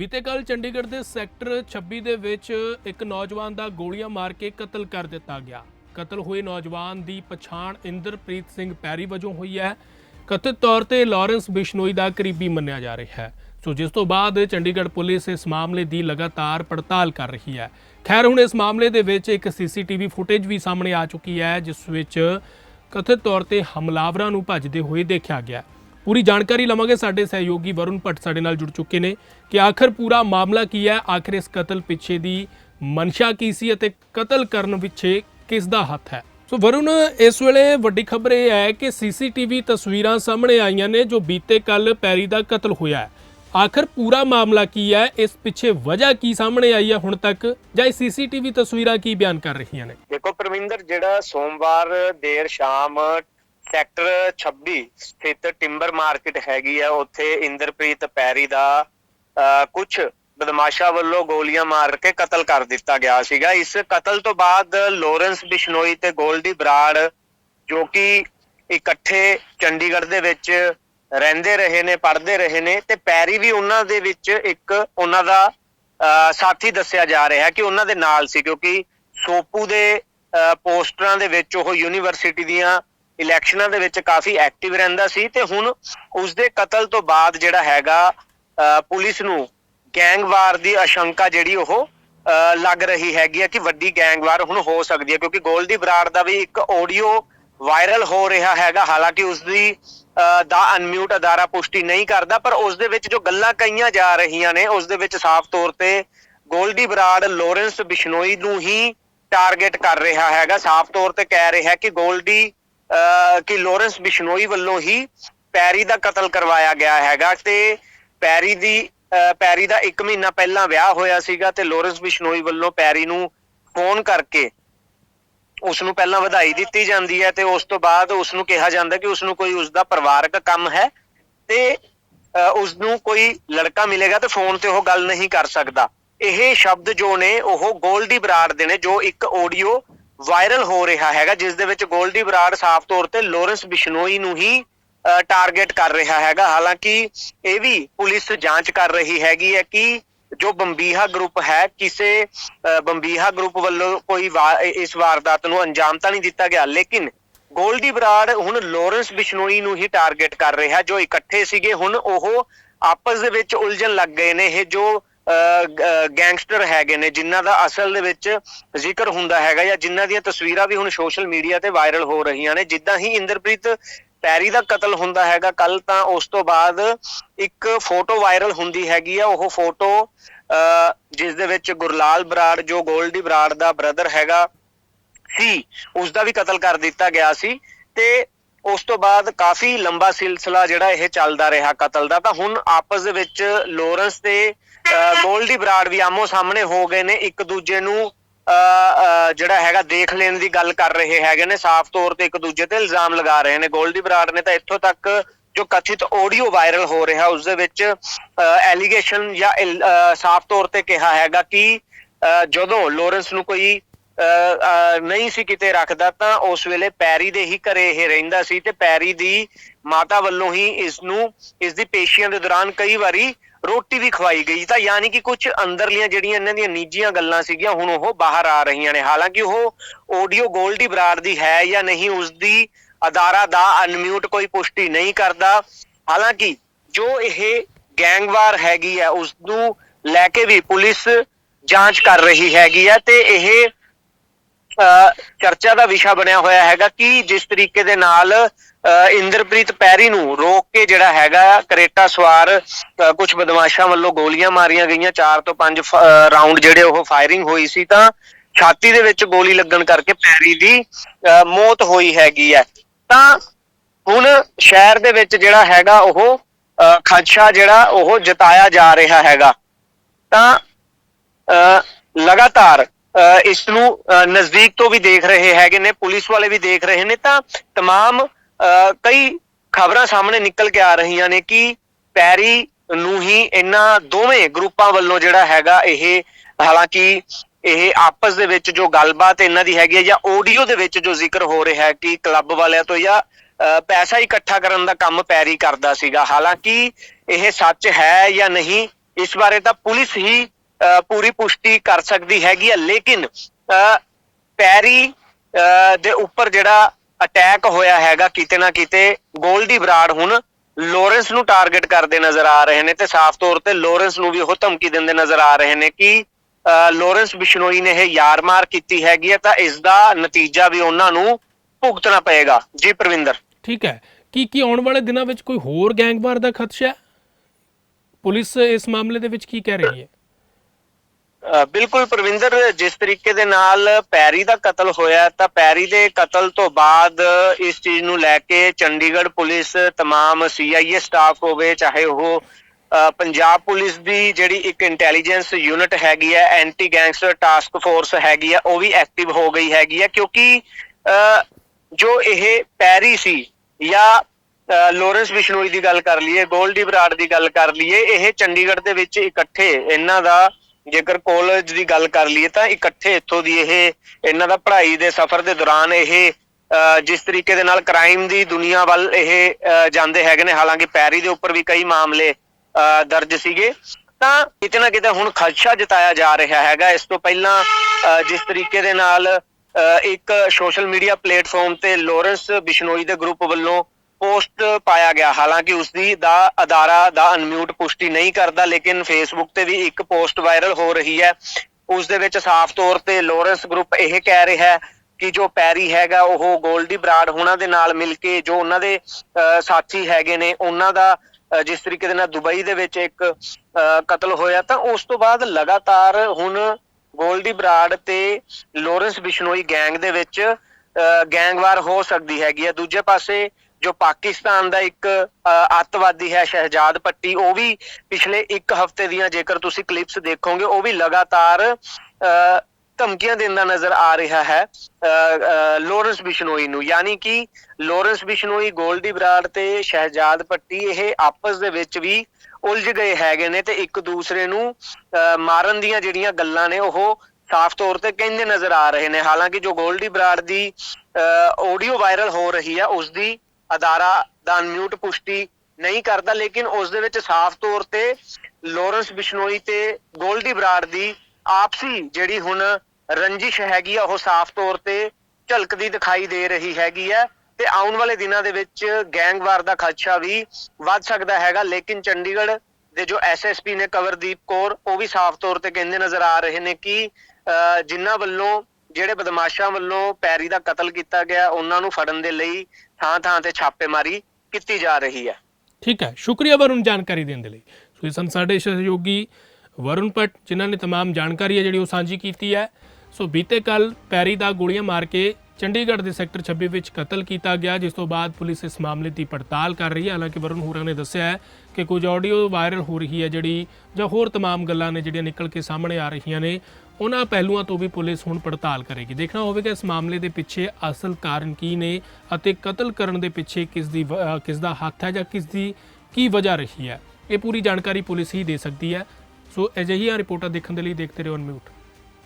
ਬੀਤੇ ਕੱਲ ਚੰਡੀਗੜ੍ਹ ਦੇ ਸੈਕਟਰ 26 ਦੇ ਵਿੱਚ ਇੱਕ ਨੌਜਵਾਨ ਦਾ ਗੋਲੀਆਂ ਮਾਰ ਕੇ ਕਤਲ ਕਰ ਦਿੱਤਾ ਗਿਆ। ਕਤਲ ਹੋਏ ਨੌਜਵਾਨ ਦੀ ਪਛਾਣ ਇੰਦਰਪ੍ਰੀਤ ਸਿੰਘ ਪੈਰੀ ਵਜੋਂ ਹੋਈ ਹੈ। ਕਥਿਤ ਤੌਰ ਤੇ ਲਾਰੈਂਸ ਬਿਸ਼ਨੋਈ ਦਾ ਕਰੀਬੀ ਮੰਨਿਆ ਜਾ ਰਿਹਾ ਹੈ। ਸੋ ਜਿਸ ਤੋਂ ਬਾਅਦ ਚੰਡੀਗੜ੍ਹ ਪੁਲਿਸ ਇਸ ਮਾਮਲੇ ਦੀ ਲਗਾਤਾਰ ਪੜਤਾਲ ਕਰ ਰਹੀ ਹੈ। ਖੈਰ, ਹੁਣ ਇਸ ਮਾਮਲੇ ਦੇ ਵਿੱਚ ਇੱਕ ਸੀਸੀਟੀਵੀ ਫੁਟੇਜ ਵੀ ਸਾਹਮਣੇ ਆ ਚੁੱਕੀ ਹੈ, ਜਿਸ ਵਿੱਚ ਕਥਿਤ ਤੌਰ ਤੇ ਹਮਲਾਵਰਾਂ ਨੂੰ ਭੱਜਦੇ ਹੋਏ ਦੇਖਿਆ ਗਿਆ ਪੂਰੀ ਜਾਣਕਾਰੀ ਲਵਾਂਗੇ। ਸਾਡੇ ਸਹਿਯੋਗੀ ਵਰੁਣ ਭੱਟ ਸਾਡੇ ਨਾਲ ਜੁੜ ਚੁੱਕੇ ਨੇ ਕਿ ਆਖਰ ਪੂਰਾ ਮਾਮਲਾ ਕੀ ਹੈ? ਆਖਰ ਇਸ ਕਤਲ ਪਿੱਛੇ ਦੀ ਮਨਸ਼ਾ ਕੀ ਸੀ ਅਤੇ ਕਤਲ ਕਰਨ ਪਿੱਛੇ ਕਿਸ ਦਾ ਹੱਥ ਹੈ? ਸੋ ਵਰੁਣ, ਇਸ ਵੇਲੇ ਵੱਡੀ ਖਬਰ ਇਹ ਹੈ ਕਿ ਸੀਸੀਟੀਵੀ ਤਸਵੀਰਾਂ ਸਾਹਮਣੇ ਆਈਆਂ ਨੇ ਜੋ ਬੀਤੇ ਕੱਲ ਪੈਰੀ ਦਾ ਕਤਲ ਹੋਇਆ ਹੈ। ਆਖਰ ਪੂਰਾ ਮਾਮਲਾ ਕੀ ਹੈ? ਇਸ ਪਿੱਛੇ ਵਜ੍ਹਾ ਕੀ ਸਾਹਮਣੇ ਆਈ ਹੈ ਹੁਣ ਤੱਕ? ਜਾਂ ਇਹ ਸੀਸੀਟੀਵੀ ਤਸਵੀਰਾਂ ਕੀ ਬਿਆਨ ਕਰ ਰਹੀਆਂ ਨੇ? ਦੇਖੋ ਪ੍ਰਵਿੰਦਰ ਜਿਹੜਾ ਸੋਮਵਾਰ ਦੇਰ ਸ਼ਾਮ ਸੈਕਟਰ 26 ਸਥਿਤ ਟਿੰਬਰ ਮਾਰਕੀਟ ਹੈਗੀ ਆ, ਉੱਥੇ ਇੰਦਰਪ੍ਰੀਤ ਪੈਰੀ ਦਾ ਕੁਝ ਬਦਮਾਸ਼ਾਂ ਵੱਲੋਂ ਗੋਲੀਆਂ ਮਾਰ ਕੇ ਕਤਲ ਕਰ ਦਿੱਤਾ ਗਿਆ ਸੀਗਾ। ਇਸ ਕਤਲ ਤੋਂ ਬਾਅਦ ਲੋਰੈਂਸ ਬਿਸ਼ਨੋਈ ਤੇ ਗੋਲਡੀ ਬਰਾੜ, ਜੋ ਕਿ ਇਕੱਠੇ ਚੰਡੀਗੜ੍ਹ ਦੇ ਵਿੱਚ ਰਹਿੰਦੇ ਰਹੇ ਨੇ, ਪੜ੍ਹਦੇ ਰਹੇ ਨੇ ਤੇ ਪੈਰੀ ਵੀ ਉਹਨਾਂ ਦੇ ਵਿੱਚ ਇੱਕ ਉਹਨਾਂ ਦਾ, ਅਹ, ਸਾਥੀ ਦੱਸਿਆ ਜਾ ਰਿਹਾ ਕਿ ਉਹਨਾਂ ਦੇ ਨਾਲ ਸੀ, ਕਿਉਂਕਿ ਸੋਪੂ ਦੇ, ਅਹ, ਪੋਸਟਰਾਂ ਦੇ ਵਿੱਚ ਉਹ ਯੂਨੀਵਰਸਿਟੀ ਦੀਆਂ ਇਲੈਕਸ਼ਨਾਂ ਦੇ ਵਿੱਚ ਕਾਫੀ ਐਕਟਿਵ ਰਹਿੰਦਾ ਸੀ ਤੇ ਹੁਣ ਉਸ ਦੇ ਕਤਲ ਤੋਂ ਬਾਅਦ ਜਿਹੜਾ ਹੈਗਾ ਪੁਲਿਸ ਨੂੰ ਗੈਂਗਵਾਰ ਦੀ ਆਸ਼ੰਕਾ ਜਿਹੜੀ ਉਹ ਲੱਗ ਰਹੀ ਹੈਗੀ ਹੈ ਕਿ ਵੱਡੀ ਗੈਂਗਵਾਰ ਹੁਣ ਹੋ ਸਕਦੀ ਹੈ ਕਿਉਂਕਿ ਗੋਲਡੀ ਬਰਾੜ ਦਾ ਵੀ ਇੱਕ ਆਡੀਓ ਵਾਇਰਲ ਹੋ ਰਿਹਾ ਹੈਗਾ, ਹਾਲਾਂਕਿ ਉਸ ਦੀ ਅਹ, ਦਾ ਅਨਮਿਊਟ ਅਦਾਰਾ ਪੁਸ਼ਟੀ ਨਹੀਂ ਕਰਦਾ, ਪਰ ਉਸ ਦੇ ਵਿੱਚ ਜੋ ਗੱਲਾਂ ਕਹੀਆਂ ਜਾ ਰਹੀਆਂ ਨੇ ਉਸ ਦੇ ਵਿੱਚ ਸਾਫ਼ ਤੌਰ ਤੇ ਗੋਲਡੀ ਬਰਾੜ ਲੋਰੈਂਸ ਬਿਸ਼ਨੋਈ ਨੂੰ ਹੀ ਟਾਰਗੇਟ ਕਰ ਰਿਹਾ ਹੈਗਾ, ਸਾਫ਼ ਤੌਰ ਤੇ ਕਹਿ ਰਿਹਾ ਕਿ ਗੋਲਡੀ ਕਿ ਲੋਰੈਂਸ ਬਿਸ਼ਨੋਈ ਵੱਲੋਂ ਹੀ ਪੈਰੀ ਦਾ ਕਤਲ ਕਰਵਾਇਆ ਗਿਆ ਹੈਗਾ ਤੇ ਪੈਰੀ ਦੀ ਪੈਰੀ ਦਾ 1 ਮਹੀਨਾ ਪਹਿਲਾਂ ਵਿਆਹ ਹੋਇਆ ਸੀਗਾ ਤੇ ਲੋਰੈਂਸ ਬਿਸ਼ਨੋਈ ਵੱਲੋਂ ਪੈਰੀ ਨੂੰ ਫੋਨ ਕਰਕੇ ਉਸ ਨੂੰ ਪਹਿਲਾਂ ਵਧਾਈ ਦਿੱਤੀ ਜਾਂਦੀ ਹੈ ਤੇ ਉਸ ਤੋਂ ਬਾਅਦ ਉਸ ਨੂੰ ਕਿਹਾ ਜਾਂਦਾ ਕਿ ਉਸ ਨੂੰ ਕੋਈ ਉਸ ਦਾ ਪਰਿਵਾਰਕ ਕੰਮ ਹੈ ਤੇ, ਅਹ ਉਸ ਨੂੰ ਕੋਈ ਲੜਕਾ ਮਿਲੇਗਾ ਤੇ ਫੋਨ ਤੇ ਉਹ ਗੱਲ ਨਹੀਂ ਕਰ ਸਕਦਾ। ਇਹ ਸ਼ਬਦ ਜੋ ਨੇ ਉਹ ਗੋਲਡੀ ਬਰਾੜ ਦੇ ਨੇ ਜੋ ਇੱਕ ਆਡੀਓ ਵਾਇਰਲ ਹੋ ਰਿਹਾ ਹੈਗਾ, ਜਿਸ ਦੇ ਵਿੱਚ ਗੋਲਡੀ ਬਰਾੜ ਸਾਫ਼ ਤੌਰ ਤੇ ਲੋਰੈਂਸ ਬਿਸ਼ਨੋਈ ਨੂੰ ਹੀ ਟਾਰਗੇਟ ਕਰ ਰਿਹਾ ਹੈਗਾ। ਹਾਲਾਂਕਿ ਇਹ ਵੀ ਪੁਲਿਸ ਜਾਂਚ ਕਰ ਰਹੀ ਹੈਗੀ ਹੈ ਕਿ ਜੋ ਬੰਬੀਹਾ ਗਰੁੱਪ ਹੈ, ਕਿਸੇ ਬੰਬੀਹਾ ਗਰੁੱਪ ਵੱਲੋਂ ਕੋਈ ਇਸ ਵਾਰਦਾਤ ਨੂੰ ਅੰਜਾਮ ਤਾਂ ਨਹੀਂ ਦਿੱਤਾ ਗਿਆ, ਲੇਕਿਨ ਗੋਲਡੀ ਬਰਾੜ ਹੁਣ ਲੋਰੈਂਸ ਬਿਸ਼ਨੋਈ ਨੂੰ ਹੀ ਟਾਰਗੇਟ ਕਰ ਰਿਹਾ, ਜੋ ਇਕੱਠੇ ਸੀਗੇ, ਹੁਣ ਉਹ ਆਪਸ ਦੇ ਵਿੱਚ ਉਲਝਣ ਲੱਗ ਗਏ ਨੇ। ਇਹ ਜੋ ਗੈਂਗਸਟਰ ਹੈਗੇ ਨੇ ਜਿਨ੍ਹਾਂ ਦਾ ਅਸਲ ਦੇ ਵਿੱਚ ਜ਼ਿਕਰ ਹੁੰਦਾ ਹੈਗਾ ਜਾਂ ਜਿਨ੍ਹਾਂ ਦੀਆਂ ਤਸਵੀਰਾਂ ਵੀ ਹੁਣ ਸੋਸ਼ਲ ਮੀਡੀਆ ਤੇ ਵਾਇਰਲ ਹੋ ਰਹੀਆਂ ਨੇ ਜਿੱਦਾਂ ਹੀ ਇੰਦਰਪ੍ਰੀਤ ਪੈਰੀ ਦਾ ਕਤਲ ਹੁੰਦਾ ਹੈਗਾ ਕੱਲ ਤਾਂ ਉਸ ਤੋਂ ਬਾਅਦ ਇੱਕ ਫੋਟੋ ਵਾਇਰਲ ਹੁੰਦੀ ਹੈਗੀ ਆ ਉਹ ਫੋਟੋ ਅਹ, ਜਿਸ ਦੇ ਵਿੱਚ ਗੁਰਲਾਲ ਬਰਾੜ ਜੋ ਗੋਲਡੀ ਬਰਾੜ ਦਾ ਬ੍ਰਦਰ ਹੈਗਾ ਸੀ ਉਸ ਦਾ ਵੀ ਕਤਲ ਕਰ ਦਿੱਤਾ ਗਿਆ ਸੀ ਤੇ ਉਸ ਤੋਂ ਬਾਅਦ ਕਾਫੀ ਲੰਬਾ ਸਿਲਸਿਲਾ ਜਿਹੜਾ ਇਹ ਚੱਲਦਾ ਰਿਹਾ ਕਤਲ ਦਾ। ਤਾਂ ਹੁਣ ਆਪਸ ਦੇ ਵਿੱਚ ਲੋਰੈਂਸ ਤੇ ਗੋਲਡੀ ਬਰਾੜ ਵੀ ਆਮੋ ਸਾਹਮਣੇ ਹੋ ਗਏ ਨੇ। ਇੱਕ ਦੂਜੇ ਨੂੰ ਜਿਹੜਾ ਹੈਗਾ ਦੇਖ ਲੈਣ ਦੀ ਗੱਲ ਕਰ ਰਹੇ ਹੈਗੇ ਨੇ। ਸਾਫ਼ ਤੌਰ ਤੇ ਇੱਕ ਦੂਜੇ ਤੇ ਇਲਜ਼ਾਮ ਲਗਾ ਰਹੇ ਨੇ। ਗੋਲਡੀ ਬਰਾੜ ਨੇ ਤਾਂ ਇੱਥੋਂ ਤੱਕ ਜੋ ਕਥਿਤ ਆਡੀਓ ਵਾਇਰਲ ਹੋ ਰਿਹਾ ਉਸ ਦੇ ਵਿੱਚ ਐਲੀਗੇਸ਼ਨ ਜਾਂ ਸਾਫ਼ ਤੌਰ ਤੇ ਕਿਹਾ ਹੈਗਾ ਕਿ ਅਹ, ਜਦੋਂ ਲੋਰੈਂਸ ਨੂੰ ਕੋਈ ਨਹੀਂ ਸੀ ਕਿਤੇ ਰੱਖਦਾ, ਤਾਂ ਉਸ ਵੇਲੇ ਪੈਰੀ ਦੇ ਹੀ ਘਰੇ ਇਹ ਰਹਿੰਦਾ ਸੀ ਤੇ ਪੈਰੀ ਦੀ ਮਾਤਾ ਵੱਲੋਂ ਹੀ ਇਸ ਨੂੰ ਇਸ ਦੀ ਪੇਸ਼ੀਆਂ ਦੇ ਦੌਰਾਨ ਕਈ ਵਾਰੀ ਰੋਟੀ ਵੀ ਖਵਾਈ ਗਈ। ਤਾਂ ਯਾਨੀ ਕਿ ਕੁਝ ਅੰਦਰਲੀਆਂ ਜਿਹੜੀਆਂ ਇਹਨਾਂ ਦੀਆਂ ਨਿੱਜੀਆਂ ਗੱਲਾਂ ਸੀਗੀਆਂ, ਹੁਣ ਉਹ ਬਾਹਰ ਆ ਰਹੀਆਂ ਨੇ। ਹਾਲਾਂਕਿ ਉਹ ਆਡੀਓ ਗੋਲਡੀ ਬਰਾੜ ਦੀ ਹੈ ਜਾਂ ਨਹੀਂ ਉਸ ਦੀ ਅਦਾਰਾ ਦਾ ਅਨਮਿਊਟ ਕੋਈ ਪੁਸ਼ਟੀ ਨਹੀਂ ਕਰਦਾ। ਹਾਲਾਂਕਿ ਜੋ ਇਹ ਗੈਂਗਵਾਰ ਹੈਗੀ ਹੈ ਉਸ ਨੂੰ ਲੈ ਕੇ ਵੀ ਪੁਲਿਸ ਜਾਂਚ ਕਰ ਰਹੀ ਹੈਗੀ ਹੈ ਤੇ ਇਹ ਚਰਚਾ ਦਾ ਵਿਸ਼ਾ ਬਣਿਆ ਹੋਇਆ ਹੈਗਾ ਕਿ ਜਿਸ ਤਰੀਕੇ ਦੇ ਨਾਲ ਅ, ਇੰਦਰਪ੍ਰੀਤ ਪੈਰੀ ਨੂੰ ਰੋਕ ਕੇ ਜਿਹੜਾ ਹੈਗਾ ਕਰੇਟਾ ਸਵਾਰ ਕੁਝ ਬਦਮਾਸ਼ਾਂ ਵੱਲੋਂ ਗੋਲੀਆਂ ਮਾਰੀਆਂ ਗਈਆਂ 4 ਤੋਂ 5 ਰਾਉਂਡ ਜਿਹੜੇ ਉਹ ਫਾਇਰਿੰਗ ਹੋਈ ਸੀ ਤਾਂ ਛਾਤੀ ਦੇ ਵਿੱਚ ਗੋਲੀ ਲੱਗਣ ਕਰਕੇ ਪੈਰੀ ਦੀ ਅ, ਮੌਤ ਹੋਈ ਹੈਗੀ ਹੈ। ਤਾਂ ਹੁਣ ਸ਼ਹਿਰ ਦੇ ਵਿੱਚ ਜਿਹੜਾ ਹੈਗਾ ਉਹ ਅ, ਖਦਸ਼ਾ ਜਿਹੜਾ ਉਹ ਜਤਾਇਆ ਜਾ ਰਿਹਾ ਹੈਗਾ। ਤਾਂ ਅ, ਲਗਾਤਾਰ ਇਸ ਨੂੰ ਅ, ਨਜ਼ਦੀਕ ਤੋਂ ਵੀ ਦੇਖ ਰਹੇ ਹੈਗੇ ਨੇ ਪੁਲਿਸ ਵਾਲੇ ਵੀ ਦੇਖ ਰਹੇ ਨੇ ਤਾਂ तमाम ਅ, ਕਈ ਖਬਰਾਂ ਸਾਹਮਣੇ ਨਿਕਲ ਕੇ ਆ ਰਹੀਆਂ ਨੇ ਕਿ ਪੈਰੀ ਨੂੰ ਹੀ ਇਹਨਾਂ ਦੋਵੇਂ ਗਰੁੱਪਾਂ ਵੱਲੋਂ ਜਿਹੜਾ ਹੈਗਾ ਇਹ ਹਾਲਾਂਕਿ ਇਹ ਆਪਸ ਦੇ ਵਿੱਚ ਜੋ ਗੱਲਬਾਤ ਇਹਨਾਂ ਦੀ ਹੈਗੀ ਹੈ ਜਾਂ ਆਡੀਓ ਦੇ ਵਿੱਚ ਜੋ ਜ਼ਿਕਰ ਹੋ ਰਿਹਾ ਹੈ ਕਿ ਕਲੱਬ ਵਾਲਿਆਂ ਤੋਂ ਜਾਂ ਅ, ਪੈਸਾ ਇਕੱਠਾ ਕਰਨ ਦਾ ਕੰਮ ਪੈਰੀ ਕਰਦਾ ਸੀਗਾ ਹਾਲਾਂਕਿ ਇਹ ਸੱਚ ਹੈ ਜਾਂ ਨਹੀਂ ਇਸ ਬਾਰੇ ਤਾਂ ਪੁਲਿਸ ਹੀ ਅ, ਪੂਰੀ ਪੁਸ਼ਟੀ ਕਰ ਸਕਦੀ ਹੈਗੀ ਹੈ ਲੇਕਿਨ ਪੈਰੀ ਦੇ ਉੱਪਰ ਜਿਹੜਾ ਅਟੈਕ ਹੋਇਆ ਹੈਗਾ, ਕਿਤੇ ਨਾ ਕਿਤੇ ਗੋਲਡੀ ਬਰਾੜ ਹੁਣ ਲੋਰੈਂਸ ਨੂੰ ਟਾਰਗੇਟ ਕਰਦੇ ਨਜ਼ਰ ਆ ਰਹੇ ਨੇ ਤੇ ਸਾਫ਼ ਤੌਰ ਤੇ ਲੋਰੈਂਸ ਨੂੰ ਵੀ ਉਹ ਧਮਕੀ ਦਿੰਦੇ ਨਜ਼ਰ ਆ ਰਹੇ ਨੇ ਕਿ ਲੋਰੈਂਸ ਬਿਸ਼ਨੋਈ ਨੇ ਇਹ ਯਾਰ ਮਾਰ ਕੀਤੀ ਹੈਗੀ ਹੈ ਤਾਂ ਇਸ ਦਾ ਨਤੀਜਾ ਵੀ ਉਹਨਾਂ ਨੂੰ ਭੁਗਤਣਾ ਪਏਗਾ। ਜੀ ਪ੍ਰਵਿੰਦਰ। ਠੀਕ ਹੈ। ਕੀ ਕੀ ਆਉਣ ਵਾਲੇ ਦਿਨਾਂ ਵਿੱਚ ਕੋਈ ਹੋਰ ਗੈਂਗਵਾਰ ਦਾ ਖਦਸ਼ਾ ਹੈ? ਪੁਲਿਸ ਇਸ ਮਾਮਲੇ ਦੇ ਵਿੱਚ ਕੀ ਕਹਿ ਰਹੀ ਹੈ? ਬਿਲਕੁਲ ਪ੍ਰਵਿੰਦਰ ਜਿਸ ਤਰੀਕੇ ਦੇ ਨਾਲ ਪੈਰੀ ਦਾ ਕਤਲ ਹੋਇਆ ਤਾਂ ਪੈਰੀ ਦੇ ਕਤਲ ਤੋਂ ਬਾਅਦ ਇਸ ਚੀਜ਼ ਨੂੰ ਲੈ ਕੇ ਚੰਡੀਗੜ੍ਹ ਪੁਲਿਸ तमाम ਸੀਆਈਏ ਸਟਾਫ ਹੋਵੇ ਚਾਹੇ ਉਹ ਅ, ਪੰਜਾਬ ਪੁਲਿਸ ਦੀ ਜਿਹੜੀ ਇੱਕ ਇੰਟੈਲੀਜੈਂਸ ਯੂਨਿਟ ਹੈਗੀ ਹੈ ਐਂਟੀ ਗੈਂਗਸਟਰ ਟਾਸਕ ਫੋਰਸ ਹੈਗੀ ਹੈ ਉਹ ਵੀ ਐਕਟਿਵ ਹੋ ਗਈ ਹੈਗੀ ਹੈ ਕਿਉਂਕਿ ਅ, ਜੋ ਇਹ ਪੈਰੀ ਸੀ ਜਾਂ ਅ, ਲੋਰੈਂਸ ਬਿਸ਼ਨੋਈ ਦੀ ਗੱਲ ਕਰ ਲਈਏ ਗੋਲਡੀ ਬਰਾੜ ਦੀ ਗੱਲ ਕਰ ਲਈਏ ਇਹ ਚੰਡੀਗੜ੍ਹ ਦੇ ਵਿੱਚ ਇਕੱਠੇ ਇਹਨਾਂ ਦਾ ਜੇਕਰ ਕਾਲਜ ਦੀ ਗੱਲ ਕਰ ਲਈਏ ਤਾਂ ਇਕੱਠੇ ਇੱਥੋਂ ਦੀ ਇਹ ਇਹਨਾਂ ਦਾ ਪੜ੍ਹਾਈ ਦੇ ਸਫ਼ਰ ਦੇ ਦੌਰਾਨ ਇਹ ਜਿਸ ਤਰੀਕੇ ਦੇ ਨਾਲ ਕ੍ਰਾਈਮ ਦੀ ਦੁਨੀਆ ਵੱਲ ਇਹ ਜਾਂਦੇ ਹੈਗੇ ਨੇ। ਹਾਲਾਂਕਿ ਪੈਰੀ ਦੇ ਉੱਪਰ ਵੀ ਕਈ ਮਾਮਲੇ ਦਰਜ ਸੀਗੇ। ਤਾਂ ਕਿਤੇ ਨਾ ਕਿਤੇ ਹੁਣ ਖਦਸ਼ਾ ਜਤਾਇਆ ਜਾ ਰਿਹਾ ਹੈਗਾ। ਇਸ ਤੋਂ ਪਹਿਲਾਂ ਜਿਸ ਤਰੀਕੇ ਦੇ ਨਾਲ ਅ, ਇੱਕ ਸੋਸ਼ਲ ਮੀਡੀਆ ਪਲੇਟਫਾਰਮ ਤੇ ਲੋਰੈਂਸ ਬਿਸ਼ਨੋਈ ਦੇ ਗਰੁੱਪ ਵੱਲੋਂ ਪੋਸਟ ਪਾਇਆ ਗਿਆ। ਹਾਲਾਂਕਿ ਉਸ ਦੀ ਦਾ ਅਦਾਰਾ ਦਾ ਅਨਮਿਊਟ ਪੁਸ਼ਟੀ ਨਹੀਂ ਕਰਦਾ ਲੇਕਿਨ ਫੇਸਬੁੱਕ ਤੇ ਵੀ ਇੱਕ ਪੋਸਟ ਵਾਇਰਲ ਹੋ ਰਹੀ ਹੈ। ਉਸ ਦੇ ਵਿੱਚ ਸਾਫ਼ ਤੌਰ ਤੇ ਲੋਰੈਂਸ ਗਰੁੱਪ ਇਹ ਕਹਿ ਰਿਹਾ ਹੈ ਕਿ ਜੋ ਪੈਰੀ ਹੈਗਾ ਉਹ ਗੋਲਡੀ ਬਰਾਡ ਉਹਨਾਂ ਦੇ ਨਾਲ ਮਿਲ ਕੇ ਜੋ ਉਹਨਾਂ ਦੇ ਸਾਥੀ ਹੈਗੇ ਨੇ ਉਹਨਾਂ ਦਾ ਜਿਸ ਤਰੀਕੇ ਦੇ ਨਾਲ ਦੁਬਈ ਦੇ ਵਿੱਚ ਇੱਕ ਕਤਲ ਹੋਇਆ ਤਾਂ ਉਸ ਤੋਂ ਬਾਅਦ ਲਗਾਤਾਰ ਹੁਣ ਗੋਲਡੀ ਬਰਾਡ ਤੇ ਲੋਰੈਂਸ ਬਿਸ਼ਨੋਈ ਗੈਂਗ ਦੇ ਵਿੱਚ ਅ, ਗੈਂਗਵਾਰ ਹੋ ਸਕਦੀ ਹੈਗੀ ਹੈ। ਦੂਜੇ ਪਾਸੇ ਜੋ ਪਾਕਿਸਤਾਨ ਦਾ ਇੱਕ ਅੱਤਵਾਦੀ ਹੈ ਸ਼ਹਿਜਾਦ ਪੱਟੀ ਉਹ ਵੀ ਪਿਛਲੇ ਇੱਕ ਹਫ਼ਤੇ ਦੀਆਂ ਜੇਕਰ ਤੁਸੀਂ ਕਲਿੱਪਸ ਦੇਖੋਗੇ ਉਹ ਵੀ ਲਗਾਤਾਰ ਧਮਕੀਆਂ ਦਿੰਦਾ ਨਜ਼ਰ ਆ ਰਿਹਾ ਹੈ ਲੋਰੈਂਸ ਬਿਸ਼ਨੋਈ ਨੂੰ। ਯਾਨੀ ਕਿ ਲੋਰੈਂਸ ਬਿਸ਼ਨੋਈ ਗੋਲਡੀ ਬਰਾੜ ਤੇ ਸ਼ਹਿਜਾਦ ਪੱਟੀ ਇਹ ਆਪਸ ਦੇ ਵਿੱਚ ਵੀ ਉਲਝ ਗਏ ਹੈਗੇ ਨੇ ਤੇ ਇੱਕ ਦੂਸਰੇ ਨੂੰ ਅ, ਮਾਰਨ ਦੀਆਂ ਜਿਹੜੀਆਂ ਗੱਲਾਂ ਨੇ ਉਹ ਸਾਫ਼ ਤੌਰ ਤੇ ਕਹਿੰਦੇ ਨਜ਼ਰ ਆ ਰਹੇ ਨੇ। ਹਾਲਾਂਕਿ ਜੋ ਗੋਲਡੀ ਬਰਾੜ ਦੀ ਆਡੀਓ ਵਾਇਰਲ ਹੋ ਰਹੀ ਹੈ ਉਸ ਦੀ ਅਦਾਰਾ ਦਾ ਅਨਮਿਊਟ ਪੁਸ਼ਟੀ ਨਹੀਂ ਕਰਦਾ ਲੇਕਿਨ ਉਸ ਦੇ ਵਿੱਚ ਸਾਫ਼ ਤੌਰ ਤੇ ਲੋਰੈਂਸ ਬਿਸ਼ਨੋਈ ਤੇ ਗੋਲਡੀ ਬਰਾੜ ਦੀ ਆਪਸੀ ਜਿਹੜੀ ਹੁਣ ਰੰਜਿਸ਼ ਹੈਗੀ ਆ ਉਹ ਸਾਫ਼ ਤੌਰ ਤੇ ਝਲਕਦੀ ਦਿਖਾਈ ਦੇ ਰਹੀ ਹੈਗੀ ਹੈ ਤੇ ਆਉਣ ਵਾਲੇ ਦਿਨਾਂ ਦੇ ਵਿੱਚ ਗੈਂਗਵਾਰ ਦਾ ਖਦਸ਼ਾ ਵੀ ਵੱਧ ਸਕਦਾ ਹੈਗਾ ਲੇਕਿਨ ਚੰਡੀਗੜ੍ਹ ਦੇ ਜੋ ਐਸਐਸਪੀ ਨੇ ਕਵਰਦੀਪ ਕੌਰ ਉਹ ਵੀ ਸਾਫ਼ ਤੌਰ ਤੇ ਕਹਿੰਦੇ ਨਜ਼ਰ ਆ ਰਹੇ ਨੇ ਕਿ ਅਹ, ਜਿਨ੍ਹਾਂ ਵੱਲੋਂ ਜਿਹੜੇ ਬਦਮਾਸ਼ਾਂ ਵੱਲੋਂ ਪੈਰੀ ਦਾ ਕਤਲ ਕੀਤਾ ਗਿਆ ਉਹਨਾਂ ਨੂੰ ਫੜਨ ਦੇ ਲਈ ਥਾਂ ਥਾਂ ਤੇ ਛਾਪੇਮਾਰੀ ਕੀਤੀ ਜਾ ਰਹੀ ਹੈ ਠੀਕ ਹੈ ਸ਼ੁਕਰੀਆ ਵਰੁਣ ਜਾਣਕਾਰੀ ਦੇਣ ਦੇ ਲਈ ਸੋ ਇਹ ਸਨ ਸਾਡੇ ਸਹਿਯੋਗੀ ਵਰੁਣ ਭੱਟ ਜਿਨ੍ਹਾਂ ਨੇ तमाम ਜਾਣਕਾਰੀ ਹੈ ਜਿਹੜੀ ਉਹ ਸਾਂਝੀ ਕੀਤੀ ਹੈ ਸੋ ਬੀਤੇ ਕੱਲ ਪੈਰੀ ਦਾ ਗੋਲੀਆਂ ਮਾਰ ਕੇ ਚੰਡੀਗੜ੍ਹ ਦੇ ਸੈਕਟਰ 26 ਵਿੱਚ ਕਤਲ ਕੀਤਾ ਗਿਆ ਜਿਸ ਤੋਂ ਬਾਅਦ ਪੁਲਿਸ ਇਸ ਮਾਮਲੇ ਦੀ ਪੜਤਾਲ ਕਰ ਰਹੀ ਹੈ ਹਾਲਾਂਕਿ ਵਰੁਣ ਹੋਰਾਂ ਨੇ ਦੱਸਿਆ ਹੈ ਕਿ ਕੁਝ ਆਡੀਓ ਵਾਇਰਲ ਹੋ ਰਹੀ ਹੈ ਜਿਹੜੀ ਜਾਂ ਹੋਰ तमाम ਗੱਲਾਂ ਨੇ ਜਿਹੜੀਆਂ ਨਿਕਲ ਕੇ ਸਾਹਮਣੇ ਆ ਰਹੀਆਂ ਨੇ ਉਹਨਾਂ ਪਹਿਲੂਆਂ ਤੋਂ ਵੀ ਪੁਲਿਸ ਹੁਣ ਪੜਤਾਲ ਕਰੇਗੀ। ਦੇਖਣਾ ਹੋਵੇਗਾ ਇਸ ਮਾਮਲੇ ਦੇ ਪਿੱਛੇ ਅਸਲ ਕਾਰਨ ਕੀ ਨੇ ਅਤੇ ਕਤਲ ਕਰਨ ਦੇ ਪਿੱਛੇ ਕਿਸ ਦੀ ਵ- ਕਿਸ ਦਾ ਹੱਥ ਹੈ ਜਾਂ ਕਿਸ ਦੀ ਕੀ ਵਜ੍ਹਾ ਰਹੀ ਹੈ। ਇਹ ਪੂਰੀ ਜਾਣਕਾਰੀ ਪੁਲਿਸ ਹੀ ਦੇ ਸਕਦੀ ਹੈ। ਸੋ ਅਜਿਹੀਆਂ ਰਿਪੋਰਟਾਂ ਦੇਖਣ ਦੇ ਲਈ ਦੇਖਦੇ ਰਹੋ ਅਨਮਿਊਟ।